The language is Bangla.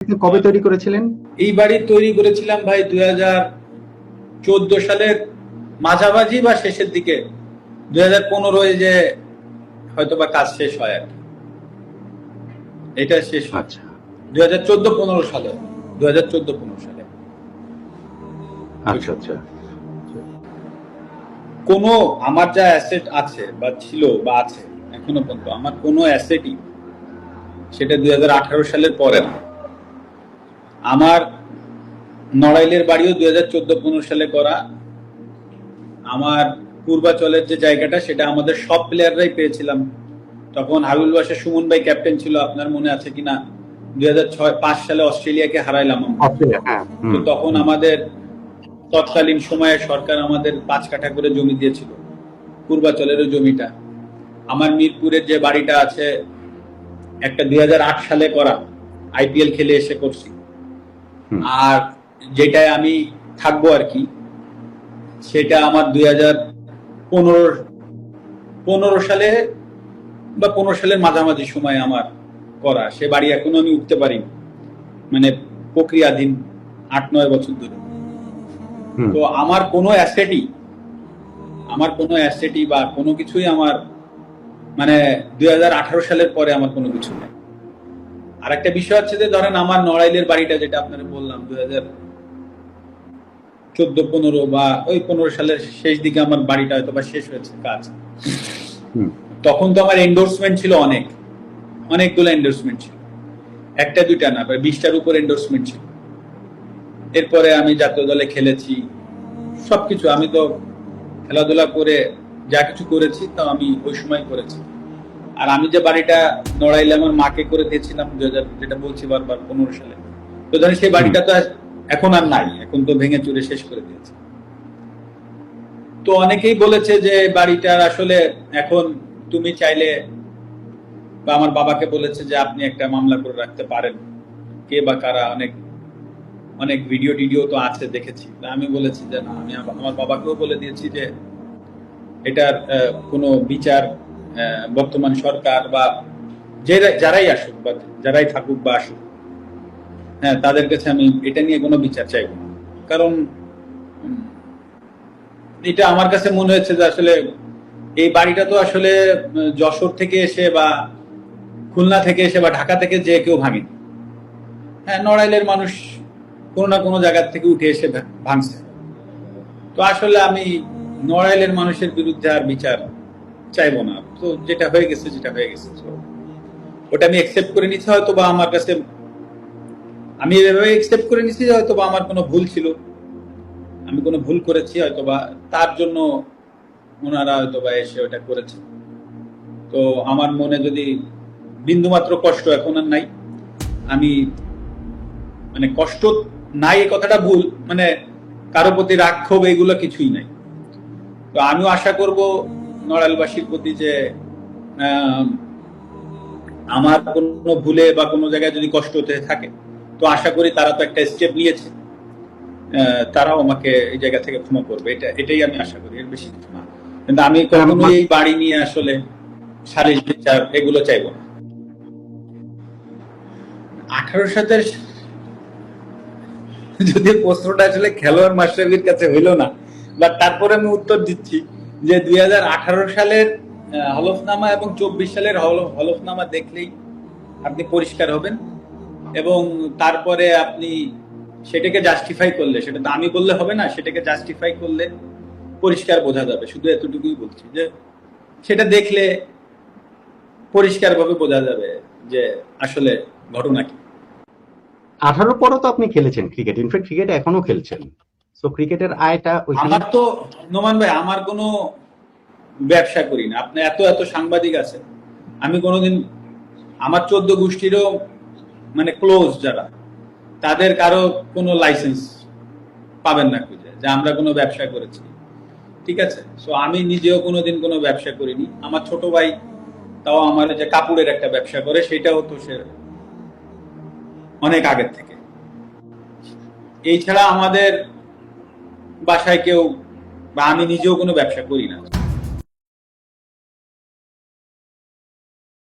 কবে তৈরি করেছিলেন? এই বাড়ি তৈরি করেছিলাম ভাই দুই হাজার চোদ্দ সালের মাঝামাঝি বা শেষের দিকে। দুই হাজার পনেরোয় যে হয়তো বা কাজ শেষ হয় আর এটা শেষ আচ্ছা। দুই হাজার চোদ্দ পনেরো সালে। দুই হাজার চোদ্দ পনেরো সালে। আচ্ছা আচ্ছা। কোনো আমার যা অ্যাসেট আছে বা ছিল বা আছে এখনও পর্যন্ত আমার কোনো অ্যাসেটই সেটা দুই হাজার আঠারো সালের পরে না। আমার নড়াইলের বাড়িও দুই হাজার চোদ্দ পনেরো সালে করা। আমার পূর্বাচলের যে জায়গাটা সেটা আমাদের সব প্লেয়াররাই পেয়েছিলাম। তখন হাবিবুল বাসা সুমন ভাই ক্যাপ্টেন ছিল আপনার মনে আছে কিনা? দুই হাজার ছয় পাঁচ সালে অস্ট্রেলিয়াকে হারাইলাম হ্যাঁ তো তখন আমাদের তৎকালীন সময়ে সরকার আমাদের পাঁচ কাঠা করে জমি দিয়েছিল পূর্বাচলেরও জমিটা। আমার মিরপুরের যে বাড়িটা আছে একটা দুই হাজার আট সালে করা। আইপিএল খেলে এসে করছি। আর যেটায় আমি থাকব আর কি সেটা আমার দুই হাজার পনেরো পনেরো সালে বা পনেরো সালের মাঝামাঝি সময় আমার করা। সে বাড়ি এখনও আমি উঠতে পারিনি মানে প্রক্রিয়াধীন আট নয় বছর ধরে। তো আমার কোনো অ্যাসেটই আমার কোনো অ্যাসেটই বা কোনো কিছুই আমার মানে দুই হাজার আঠারো সালের পরে আমার কোনো কিছু নেই। আর একটা বিষয় হচ্ছে যে ধরেন আমার নড়াইলের বাড়িটা যেটা আপনারা বললাম দুই হাজার চোদ্দ পনেরো বা ওই পনেরো সালের শেষ দিকে আমার বাড়িটা হয়তো বা শেষ হয়েছে কাজ। তখন তো আমার এন্ডোর্সমেন্ট ছিল অনেক অনেকগুলো এন্ডোর্সমেন্ট ছিল। একটা দুইটা না প্রায় বিশটার উপর এন্ডোর্সমেন্ট ছিল। এরপরে আমি জাতীয় দলে খেলেছি সবকিছু। আমি তো খেলাধুলা করে যা কিছু করেছি তা আমি ওই সময় করেছি। আর আমি যে বাড়িটা নড়াইলে আমার মাকে করে দিয়েছিলাম দু হাজার যেটা বলছি বারবার, পনেরো সালে। তো ধরেন সেই বাড়িটা তো এখন আর নাই, এখন তো ভেঙে চুরে শেষ করে দিয়েছে। তো অনেকেই বলেছে যে বাড়িটার আসলে এখন তুমি চাইলে, বা আমার বাবাকে বলেছে যে আপনি একটা মামলা করে রাখতে পারেন। কে বা কারা, অনেক অনেক ভিডিও টিডিও তো আছে, দেখেছি। আমি বলেছি যে না, আমি আমার বাবাকেও বলে দিয়েছি যে এটার কোনো বিচার বর্তমান সরকার বা যারাই আসুক বা যারাই থাকুক বা আসুক হ্যাঁ তাদের কাছে আমি এটা নিয়ে কোনো বিচার চাইব না। কারণ এটা আমার কাছে মনে হয়েছে যে আসলে এই বাড়িটা তো আসলে যশোর থেকে এসে বা খুলনা থেকে এসে বা ঢাকা থেকে যে কেউ ভাঙেনি হ্যাঁ নড়াইলের মানুষ কোনো না কোনো জায়গা থেকে উঠে এসে ভাঙছে। তো আসলে আমি নড়াইলের মানুষের বিরুদ্ধে আর বিচার চাইব না। তো যেটা হয়ে গেছে, যেটা হয়ে গেছে। ওটা আমি একসেপ্ট করে নিচ্ছি হয়তো বা আমার কাছে, আমি এভাবে একসেপ্ট করে নিচ্ছি যে হয়তো বা আমার কোনো ভুল ছিল। আমি কোনো ভুল করেছি হয়তো বা তার জন্য ওনারা হয়তো বা এসে ওটা করেছে। তো আমার মনে যদি বিন্দুমাত্র কষ্ট এখন আর নাই, আমি মানে কষ্ট নাই এই কথাটা ভুল মানে কারও প্রতি রাগ ক্ষোভ এগুলো কিছুই নাই। তো আমিও আশা করব নড়াইলবাসীর প্রতি যে আমার কোনো ভুলে বা কোনো জায়গায় যদি কষ্ট হতে থাকে তো আশা করি তারা তো একটা স্টেপ নিয়েছে। তারাও আমাকে এই জায়গা থেকে ক্ষমা করবে। এটা এটাই আমি আশা করি এর বেশি কিছু না। কিন্তু আমি কখনোই এই বাড়ি নিয়ে আসলে সালিশ বিচার এগুলো চাইব না। আঠারো সাথে যদি প্রশ্নটা আসলে খেলোয়াড় মাস্টারবির কাছে হইল না বা তারপরে আমি উত্তর দিচ্ছি যে দুই হাজার আঠারো সালের হলফনামা এবং চব্বিশ সালের হলফনামা দেখলেই আপনি পরিষ্কার হবেন এবং তারপরে আপনি সেটাকে জাস্টিফাই করলে, সেটা তো আমি বললে হবে না, সেটাকে জাস্টিফাই করলে পরিষ্কার বোঝা যাবে, শুধু এতটুকুই বলছি যে সেটা দেখলে পরিষ্কারভাবে বোঝা যাবে যে আসলে ঘটনা কি। আঠারো পরও তো আপনি খেলেছেন ক্রিকেট ইনফ্যাক্ট ক্রিকেট এখনও খেলছেন। তো ক্রিকেটের আয়টা আমার তো, নোমান ভাই, আমার কোনো ব্যবসা করি না। আপনি এত এত সাংবাদিক আছে আমি কোনোদিন, আমার চোদ্দ গোষ্ঠীরও মানে ক্লোজ যারা, তাদের কারও কোনো লাইসেন্স পাবেন না খুঁজে, যে আমরা কোনো ব্যবসা করেছি। ঠিক আছে? সো আমি নিজেও কোনোদিন কোনো ব্যবসা করিনি। আমার ছোট ভাই, তাও আমার যে কাপড়ের একটা ব্যবসা করে, সেটাও তো সে অনেক আগের থেকে। এই ছাড়া আমাদের বাসায় কেউ বা আমি নিজেও কোনো ব্যবসা করি না।